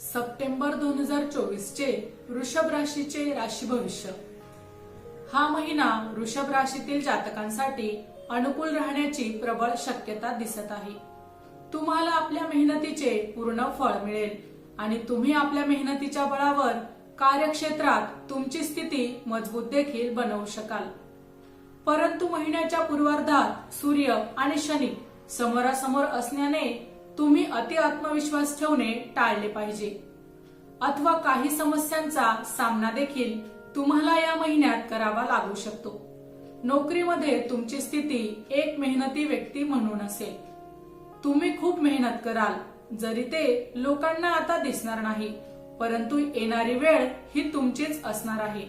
September दोन हजार चोवीस चे वृषभ राशीचे राशी भविष्य हा महिना वृषभ राशीतील जातकांसाठी अनुकूल राहण्याची प्रबळ शक्यता दिसत आहे. तुम्हाला आपल्या मेहनतीचे पूर्ण फळ मिळेल आणि तुम्ही आपल्या मेहनतीच्या बळावर कार्यक्षेत्रात तुमची स्थिती मजबूत देखील बनवू शकाल. परंतु महिन्याच्या पूर्वार्धात सूर्य आणि शनी समोरासमोर असल्याने तुम्ही अति आत्मविश्वास ठेवणे टाळले पाहिजे. अथवा काही समस्यांचा सामना देखील तुम्हाला या महिन्यात करावा लागू शकतो. नोकरीमध्ये तुमची स्थिती एक मेहनती व्यक्ती म्हणून असेल. तुम्ही खूप मेहनत कराल जरी ते लोकांना आता दिसणार नाही परंतु येणारी वेळ ही तुमचीच असणार आहे.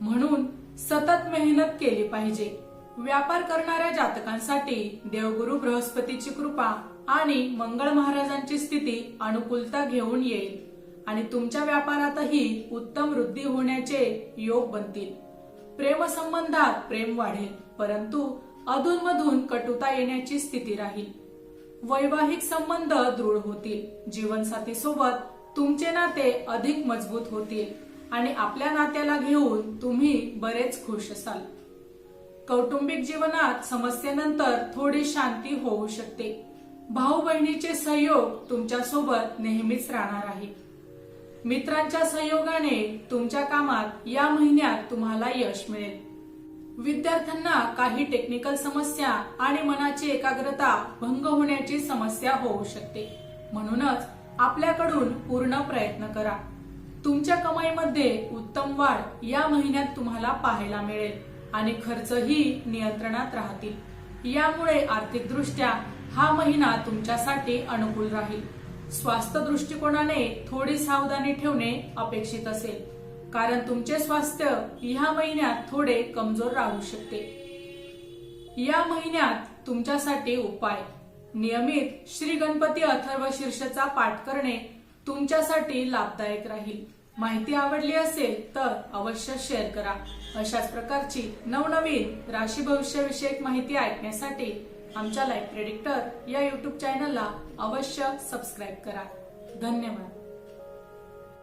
म्हणून सतत मेहनत केली पाहिजे. व्यापार करणाऱ्या जातकांसाठी देवगुरु बृहस्पतीची कृपा आणि मंगळ महाराजांची स्थिती अनुकूलता घेऊन येईल. आणि तुमच्या व्यापारातही उत्तम वृद्धी होण्याचे योग बनतील. प्रेम संबंधात प्रेम वाढेल परंतु अधूनमधून कटुता येण्याची स्थिती राहील. वैवाहिक संबंध दृढ होतील. जीवनसाथी सोबत तुमचे नाते अधिक मजबूत होतील. आणि आपल्या नात्याला घेऊन तुम्ही बरेच खुश असाल. कौटुंबिक जीवनात समस्येनंतर थोडी शांती होऊ शकते. भाऊ बहिणीचे सहयोग तुमच्यासोबत नेहमीच राहणार आहे. मित्रांच्या सहयोगाने तुमच्या कामात या महिन्यात तुम्हाला यश मिळेल. विद्यार्थ्यांना काही टेक्निकल समस्या आणि मनाची एकाग्रता भंग होण्याची समस्या होऊ शकते. म्हणूनच आपल्याकडून पूर्ण प्रयत्न करा. तुमच्या कमाईमध्ये उत्तम वाढ या महिन्यात तुम्हाला पाहायला मिळेल. आणि खर्चही नियंत्रणात राहतील. यामुळे आर्थिकदृष्ट्या हा महिना तुमच्यासाठी अनुकूल राहील. स्वास्थ्य दृष्टिकोनाने थोडी सावधानी ठेवणे अपेक्षित असेल. कारण तुमचे स्वास्थ्य ह्या महिन्यात थोडे कमजोर राहू शकते. या महिन्यात तुमच्यासाठी उपाय. नियमित श्री गणपती अथर्व शीर्षचा पाठ करणे तुमच्यासाठी लाभदायक राहील. माहिती आवडली असेल तर अवश्य शेअर करा. अशाच प्रकारची नवनवीन राशी भविष्यविषयक माहिती ऐकण्यासाठी आमच्या लाईफ प्रेडिक्टर या युट्यूब चॅनलला अवश्य सबस्क्राईब करा. धन्यवाद.